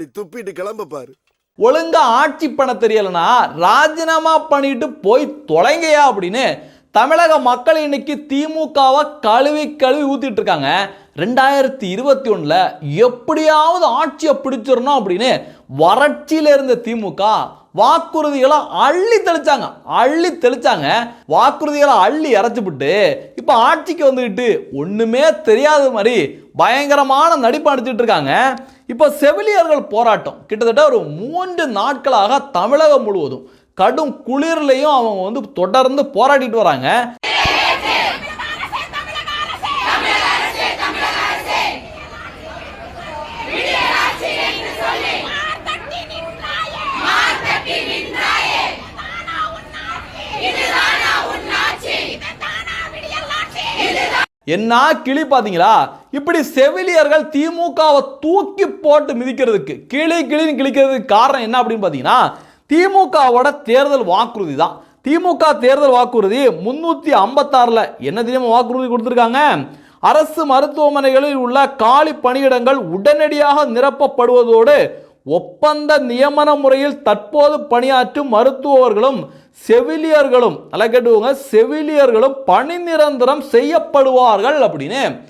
அப்படி துப்பிட்டு கிளம்ப பாரு. ஒழுங்கா ஆட்சி பண்ண தெரியலனா ராஜினாமா பண்ணிட்டு போய் தொலைங்கயா அப்படின்னு தமிழக மக்கள் இன்னைக்கு திமுகவை கழுவி கழுவி ஊத்திட்டு இருக்காங்க ரெண்டாயிரத்தி இருபத்தி ஒண்ணுல எப்படியாவது ஆட்சியை பிடிச்சிடணும் அப்படின்னு வறட்சியில இருந்த திமுக வாக்குறுதிகளை அள்ளி தெளிச்சாங்க. அள்ளி தெளிச்சாங்க. வாக்குறுதிகளை அள்ளி இறச்சிவிட்டு இப்போ ஆட்சிக்கு வந்துக்கிட்டு ஒண்ணுமே தெரியாத மாதிரி பயங்கரமான நடிப்பு அடிச்சிட்டு இருக்காங்க. இப்போ செவிலியர்கள் போராட்டம். கிட்டத்தட்ட ஒரு மூன்று நாட்களாக தமிழகம் முழுவதும் கடும் குளிர்லையும் அவங்க வந்து தொடர்ந்து போராடிட்டு வராங்க. என்ன கிளி பார்த்தீங்களா? இப்படி செவிலியர்கள் திமுகவை தூக்கி போட்டு மிதிக்கிறதுக்கு கிளி கிளின்னு கிழிக்கிறதுக்கு காரணம் என்ன அப்படின்னு பார்த்தீங்கன்னா திமுகவோட தேர்தல் வாக்குறுதி தான். திமுக தேர்தல் வாக்குறுதி முன்னூற்றி ஐம்பத்தாறில் என்ன தெரியுமா வாக்குறுதி கொடுத்துருக்காங்க? அரசு மருத்துவமனைகளில் உள்ள காலி பணியிடங்கள் உடனடியாக நிரப்பப்படுவதோடு ஒப்பந்த நியமன முறையில் தற்போது பணியாற்றும் மருத்துவர்களும் செவிலியர்களும் நல்லா கேட்டுக்கோங்க செவிலியர்களும் பணி நிரந்தரம் செய்யப்படுவார்கள் அப்படின்னு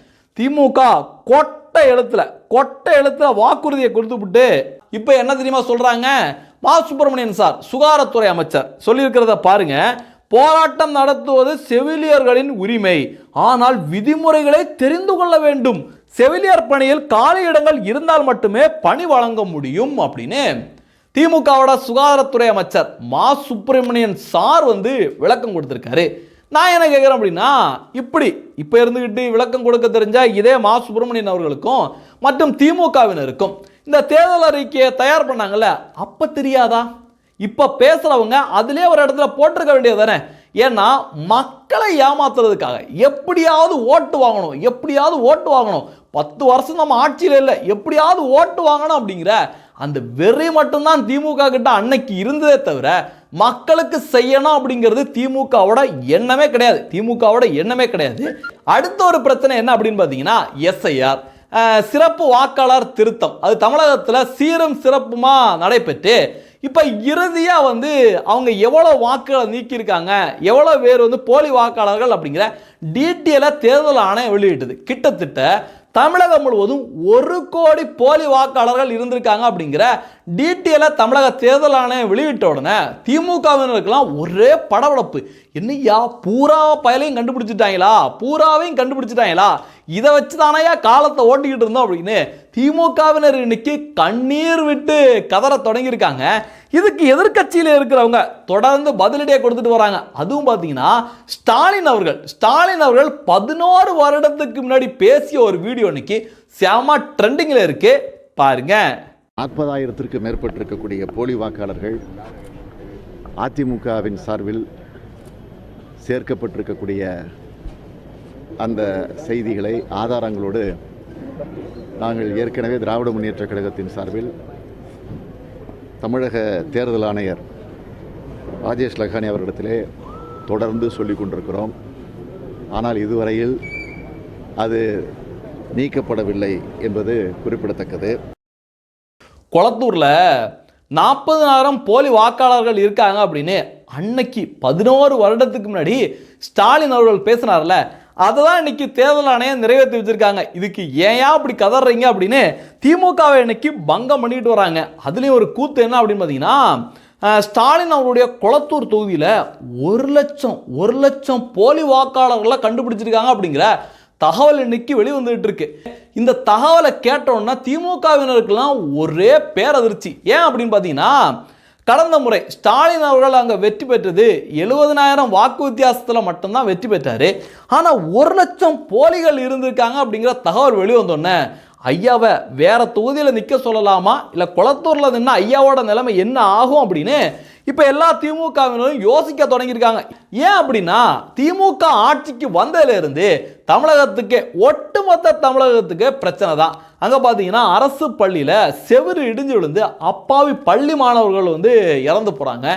திமுக கொட்டை எழுத்துல கொட்டை எழுத்துல வாக்குறுதியை கொடுத்துவிட்டு இப்போ என்ன தெரியுமா சொல்றாங்க? மா. சுப்பிரமணியன் சார் சுகாதாரத்துறை அமைச்சர் சொல்லியிருக்கிறத பாருங்க. போராட்டம் நடத்துவது செவிலியர்களின் உரிமை. ஆனால் விதிமுறைகளை தெரிந்து கொள்ள வேண்டும். செவிலியர் பணியில் காலி இடங்கள் இருந்தால் மட்டுமே பணி வழங்க முடியும் அப்படின்னு. திமுகவோட சுகாதாரத்துறை அமைச்சர் மா சுப்பிரமணியன் சார் வந்து விளக்கம் கொடுத்துருக்காரு. நான் என்ன கேட்குறேன் அப்படின்னா இப்படி இப்போ இருந்துக்கிட்டு விளக்கம் கொடுக்க தெரிஞ்ச இதே மா சுப்பிரமணியன் அவர்களுக்கும் மற்றும் திமுகவினருக்கும் இந்த தேர்தல் அறிக்கையை தயார் பண்ணாங்கல்ல அப்போ தெரியாதா? இப்போ பேசுகிறவங்க அதிலே ஒரு இடத்துல போட்டிருக்க வேண்டியது தானே ஏன்னா மக்களை ஏமாத்துறதுக்காக எப்படியாவது ஓட்டு வாங்கணும் எப்படியாவது ஓட்டு வாங்கணும். பத்து வருஷம் நம்ம ஆட்சியில் இல்லை எப்படியாவது ஓட்டு வாங்கணும் அப்படிங்கிற அந்த வெறி மட்டும்தான் திமுக கிட்ட அன்னைக்கு இருந்ததே தவிர மக்களுக்கு செய்யணும் அப்படிங்கிறது திமுகவோட எண்ணமே கிடையாது. திமுகவோட எண்ணமே கிடையாது. அடுத்த ஒரு பிரச்சனை என்ன அப்படின்னு பார்த்தீங்கன்னா எஸ்ஐஆர். சிறப்பு வாக்காளர் திருத்தம். அது தமிழகத்தில் சீரும் சிறப்புமா நடைபெற்று இப்போ இறுதியாக வந்து அவங்க எவ்வளோ வாக்குகளை நீக்கியிருக்காங்க எவ்வளோ பேர் வந்து போலி வாக்காளர்கள் அப்படிங்கிற டீட்டெயிலை தேர்தல் ஆணையம் வெளியிட்டது. கிட்டத்தட்ட தமிழகம் முழுவதும் ஒரு கோடி போலி வாக்காளர்கள் இருந்திருக்காங்க அப்படிங்கிற டீட்டெயிலை தமிழக தேர்தல் ஆணையம் வெளியிட்ட உடனே திமுகவினருக்கெல்லாம் ஒரே படபடப்பு. என்னையா பூரா பயலையும் கண்டுபிடிச்சிட்டாங்களா? பூராவையும் கண்டுபிடிச்சிட்டாங்களா? இதை வச்சு தானையா காலத்தை ஓட்டிக்கிட்டு இருந்தோம் அப்படின்னு திமுகவினர் இன்னைக்கு கண்ணீர் விட்டு கதற தொடங்கியிருக்காங்க. இதுக்கு எதிர்க்கட்சியில் இருக்கிறவங்க தொடர்ந்து பதிலடியை கொடுத்துட்டு வராங்க. அதுவும் பார்த்தீங்கன்னா ஸ்டாலின் அவர்கள். ஸ்டாலின் அவர்கள் பதினோரு வருடத்துக்கு முன்னாடி பேசிய ஒரு வீடியோ இன்னைக்கு செம ட்ரெண்டிங்கில் இருக்கு. பாருங்க. நாற்பதாயிரத்திற்கு மேற்பட்டிருக்கக்கூடிய போலி வாக்காளர்கள் அதிமுகவின் சார்பில் சேர்க்கப்பட்டிருக்கக்கூடிய அந்த செய்திகளை ஆதாரங்களோடு நாங்கள் ஏற்கனவே திராவிட முன்னேற்ற கழகத்தின் சார்பில் தமிழக தேர்தல் ஆணையர் ராஜேஷ் லகானி அவர்களிடத்திலே தொடர்ந்து சொல்லிக் கொண்டிருக்கிறோம். ஆனால் இதுவரையில் அது நீக்கப்படவில்லை என்பது குறிப்பிடத்தக்கது. கொளத்தூரில் நாற்பதாயிரம் போலி வாக்காளர்கள் இருக்காங்க அப்படின்னு அன்னைக்கு பதினோரு வருடத்துக்கு முன்னாடி ஸ்டாலின் அவர்கள் பேசினார்ல அதை தான் இன்னைக்கு தேர்தல் ஆணையம் நிறைவேற்றி வச்சிருக்காங்க. இதுக்கு ஏன் அப்படி கதறீங்க அப்படின்னு திமுகவை இன்னைக்கு பங்கம் பண்ணிட்டு வராங்க. அதுலேயும் ஒரு கூத்து என்ன அப்படின்னு பார்த்தீங்கன்னா ஸ்டாலின் அவருடைய குளத்தூர் தொகுதியில் ஒரு லட்சம் ஒரு லட்சம் போலி வாக்காளர்களை கண்டுபிடிச்சிருக்காங்க அப்படிங்கிற தகவல் இன்னைக்கு வெளிவந்துட்டு இருக்கு. இந்த தகவலை கேட்டோன்னா திமுகவினருக்கெல்லாம் ஒரே பேரதிர்ச்சி. ஏன் அப்படின்னு பார்த்தீங்கன்னா கடந்த முறை ஸ்டாலின் அவர்கள் அங்கே வெற்றி பெற்றது எழுபதனாயிரம் வாக்கு வித்தியாசத்தில் மட்டும்தான் வெற்றி பெற்றார். ஆனால் ஒரு லட்சம் போலிகள் இருந்திருக்காங்க அப்படிங்கிற தகவல் வெளிவந்தோடனே ஐயாவை வேற தொகுதியில் நிற்க சொல்லலாமா? இல்லை குளத்தூரில் நின்று ஐயாவோட நிலைமை என்ன ஆகும் அப்படின்னு இப்போ எல்லா திமுகவினரும் யோசிக்க தொடங்கியிருக்காங்க. ஏன் அப்படின்னா திமுக ஆட்சிக்கு வந்ததிலிருந்து தமிழகத்துக்கு ஒட்டுமொத்த தமிழகத்துக்கு பிரச்சனை தான். அங்கே பார்த்தீங்கன்னா அரசு பள்ளியில் செவுரு இடிஞ்சு விழுந்து அப்பாவி பள்ளி மாணவர்கள் வந்து இறந்து போகிறாங்க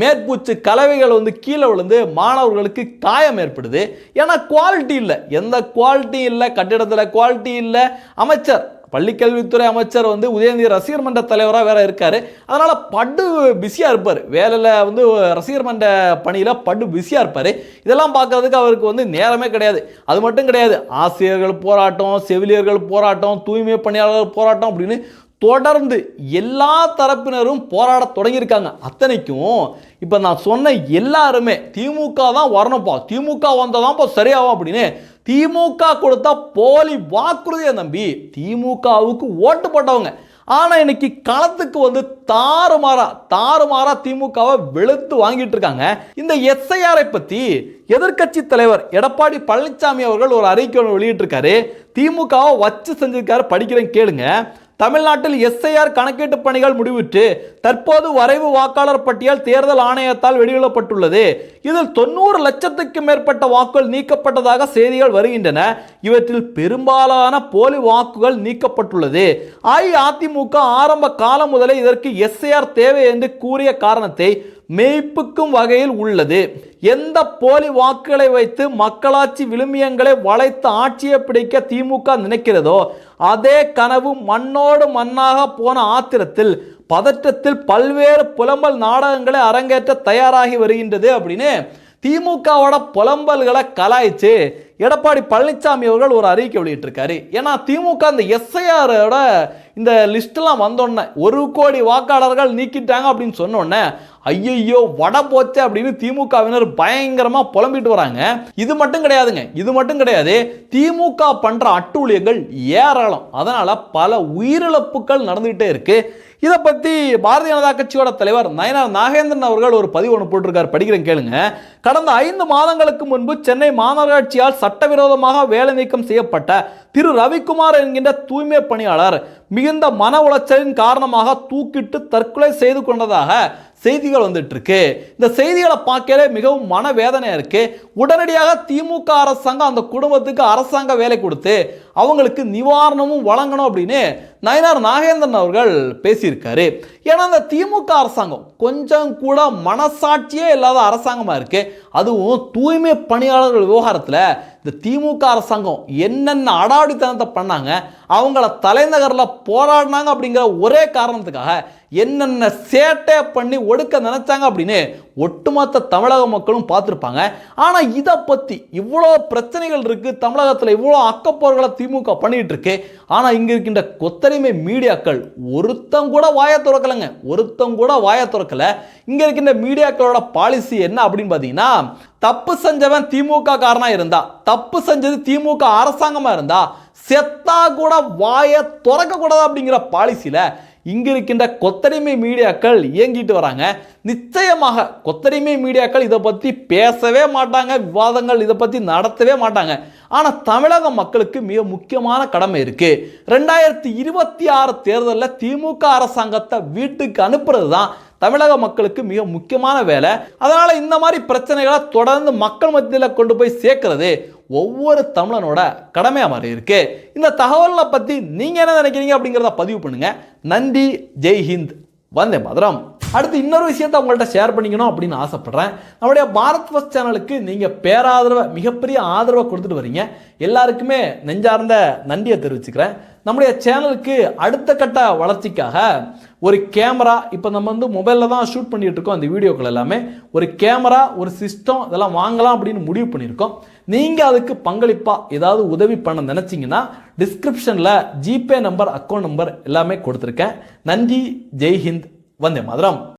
மேற்பூச்சு கலவைகள் வந்து கீழே விழுந்து மாணவர்களுக்கு காயம் ஏற்படுது. ஏன்னா குவாலிட்டி இல்லை. எந்த குவாலிட்டியும் இல்லை? கட்டிடத்தில் குவாலிட்டி இல்லை. அமைச்சர் பள்ளிக்கல்வித்துறை அமைச்சர் வந்து உதயநிதி ரசிகர் மன்ற தலைவராக வேற இருக்காரு. அதனால படு பிஸியாக இருப்பார். வேலையில் வந்து ரசிகர் மன்ற பணியில் படு பிஸியாக இருப்பார். இதெல்லாம் பார்க்கறதுக்கு அவருக்கு வந்து நேரமே கிடையாது. அது மட்டும் கிடையாது. ஆசிரியர்கள் போராட்டம் செவிலியர்கள் போராட்டம் தூய்மை பணியாளர்கள் போராட்டம் அப்படின்னு தொடர்ந்து எல்லா தரப்பினரும் போராட தொடங்கியிருக்காங்க. அத்தனைக்கும் இப்போ நான் சொன்ன எல்லாருமே திமுக தான் வரணும்ப்பா. திமுக வந்தால் தான் இப்போ சரியாகும் அப்படின்னு திமுக கொடுத்தா போலி வாக்குறுதியை நம்பி திமுகவுக்கு ஓட்டு போட்டவங்க. ஆனால் இன்னைக்கு களத்துக்கு வந்து தாறுமாறா தாறுமாறா திமுகவை வெளுத்து வாங்கிட்டு இருக்காங்க. இந்த எஸ்ஐஆரை பற்றி எதிர்க்கட்சி தலைவர் எடப்பாடி பழனிசாமி அவர்கள் ஒரு அறிக்கை வெளியிட்டிருக்காரு. திமுகவை வச்சு செஞ்சிருக்காரு படிக்கிறேன் கேளுங்க. தமிழ்நாட்டில் எஸ்ஐஆர் கணக்கீட்டு பணிகள் முடிவுற்று தற்போது வரைவு வாக்காளர் பட்டியல் தேர்தல் ஆணையத்தால் வெளியிடப்பட்டுள்ளது. இதில் தொண்ணூறு லட்சத்துக்கு மேற்பட்ட வாக்குகள் நீக்கப்பட்டதாக செய்திகள் வருகின்றன. இவற்றில் பெரும்பாலான போலி வாக்குகள் நீக்கப்பட்டுள்ளது. அஇஅதிமுக ஆரம்ப காலம் முதலே இதற்கு எஸ்ஐஆர் தேவை என்று கூறிய காரணத்தை மெய்ப்புக்கும் வகையில் உள்ளது. எந்த போலி வாக்குகளை வைத்து மக்களாட்சி விழுமியங்களை வளைத்து ஆட்சியை பிடிக்க திமுக நினைக்கிறதோ அதே கனவு மண்ணோடு மண்ணாக போன ஆத்திரத்தில் பதற்றத்தில் பல்வேறு புலம்பல் நாடகங்களை அரங்கேற்ற தயாராகி வருகின்றது அப்படின்னு திமுகவோட புலம்பல்களை கலாய்ச்சு எடப்பாடி பழனிசாமி அவர்கள் ஒரு அறிக்கை வெளியிட்டிருக்காரு. ஏன்னா திமுக அந்த எஸ்ஐஆரோட இந்த லிஸ்ட்லாம் வந்தோடனே ஒரு கோடி வாக்காளர்கள் நீக்கிட்டாங்க அப்படின்னு சொன்னோடனே ஐயையோ வட போச்சே அப்படின்னு திமுகவினர் பயங்கரமாக புலம்பிட்டு வராங்க. இது மட்டும் கிடையாதுங்க இது மட்டும் கிடையாது திமுக பண்ணுற அட்டூழியங்கள் ஏராளம். அதனால் பல உயிரிழப்புகள் நடந்துகிட்டே இருக்குது இதை பற்றி பாரதிய ஜனதா கட்சியோட தலைவர் நயனார் நாகேந்திரன் அவர்கள் ஒரு பதிவு ஒன்று போட்டிருக்கார். படிக்கிறேன் கேளுங்க. கடந்த ஐந்து மாதங்களுக்கு முன்பு சென்னை மாநகராட்சியால் சட்டவிரோதமாக வேலை நீக்கம் செய்யப்பட்ட திரு ரவிக்குமார் என்கின்ற தூய்மை பணியாளர் மிகுந்த மன உளைச்சலின் காரணமாக தூக்கிட்டு தற்கொலை செய்து கொண்டதாக செய்திகள் வந்துட்டுருக்கு. இந்த செய்திகளை பார்க்கவே மிகவும் மனவேதனையாக இருக்குது உடனடியாக திமுக அரசாங்கம் அந்த குடும்பத்துக்கு அரசாங்க வேலை கொடுத்து அவங்களுக்கு நிவாரணமும் வழங்கணும் அப்படின்னு நயனார் நாகேந்திரன் அவர்கள் பேசியிருக்காரு. ஏன்னா அந்த திமுக அரசாங்கம் கொஞ்சம் கூட மனசாட்சியே இல்லாத அரசாங்கமாக இருக்குது அதுவும் தூய்மை பணியாளர்கள் விவகாரத்தில் இந்த திமுக அரசாங்கம் என்னென்ன அடாவடித்தனத்தை பண்ணாங்க அவங்கள தலைநகரில் போராடினாங்க அப்படிங்கிற ஒரே காரணத்துக்காக என்னென்ன சேட்டை பண்ணி ஒடுக்க நினைச்சாங்க அப்படின்னு ஒட்டுமொத்த தமிழக மக்களும் பார்த்துருப்பாங்க. ஆனால் இதை பற்றி இவ்வளோ பிரச்சனைகள் இருக்குது தமிழகத்தில் இவ்வளோ அக்கப்போர்களை திமுக பண்ணிகிட்டு இருக்கு. ஆனால் இங்கே இருக்கின்ற கொத்தடிமை மீடியாக்கள் ஒருத்தங்கூட வாயை திறக்கலைங்க. ஒருத்தங்கூட வாயை திறக்கல. இங்கே இருக்கின்ற மீடியாக்களோட பாலிசி என்ன அப்படின்னு பார்த்தீங்கன்னா தப்பு செஞ்சவன் திமுக காரனா இருந்தா தப்பு செஞ்சது திமுக அரசாங்கமா இருந்தா செத்தா கூட வாயை திறக்க கூடாது அப்படிங்கிற பாலிசியில இங்கே இருக்கின்ற கொத்தடிமை மீடியாக்கள் இயங்கிட்டு வராங்க. நிச்சயமாக கொத்தடிமை மீடியாக்கள் இதை பற்றி பேசவே மாட்டாங்க விவாதங்கள் இதை பற்றி நடத்தவே மாட்டாங்க. ஆனால் தமிழக மக்களுக்கு மிக முக்கியமான கடமை இருக்குது ரெண்டாயிரத்தி இருபத்தி ஆறு தேர்தலில் திமுக அரசாங்கத்தை வீட்டுக்கு அனுப்புறது தான் தமிழக மக்களுக்கு மிக முக்கியமான வேலை. அதனால் இந்த மாதிரி பிரச்சனைகளை தொடர்ந்து மக்கள் மத்தியில் கொண்டு போய் சேர்க்கறது ஒவ்வொரு தமிழனோட கடமையாக மாறி இருக்கு. இந்த தகவலை பற்றி நீங்கள் என்ன நினைக்கிறீங்க அப்படிங்கிறத பதிவு பண்ணுங்கள் நன்றி ஜெய் ஹிந்த். வந்தே மதுரம். அடுத்து இன்னொரு விஷயத்தை உங்கள்கிட்ட ஷேர் பண்ணிக்கணும் அப்படின்னு ஆசைப்பட்றேன். நம்முடைய பாரத் ஃபஸ்ட் சேனலுக்கு நீங்கள் பேராதரவை மிகப்பெரிய ஆதரவை கொடுத்துட்டு வரீங்க. எல்லாருக்குமே நெஞ்சார்ந்த நன்றியை தெரிவிச்சுக்கிறேன். நம்முடைய சேனலுக்கு அடுத்த கட்ட வளர்ச்சிக்காக ஒரு கேமரா இப்போ நம்ம வந்து மொபைலில் தான் ஷூட் பண்ணிகிட்டு இருக்கோம் அந்த வீடியோக்கள் எல்லாமே. ஒரு கேமரா ஒரு சிஸ்டம் இதெல்லாம் வாங்கலாம் அப்படின்னு முடிவு பண்ணியிருக்கோம். நீங்கள் அதுக்கு பங்களிப்பாக ஏதாவது உதவி பண்ண நினச்சிங்கன்னா டிஸ்கிரிப்ஷனில் ஜிபே நம்பர் அக்கௌண்ட் நம்பர் எல்லாமே கொடுத்துருக்கேன். நன்றி ஜெய்ஹிந்த் வந்தே மதுரம்.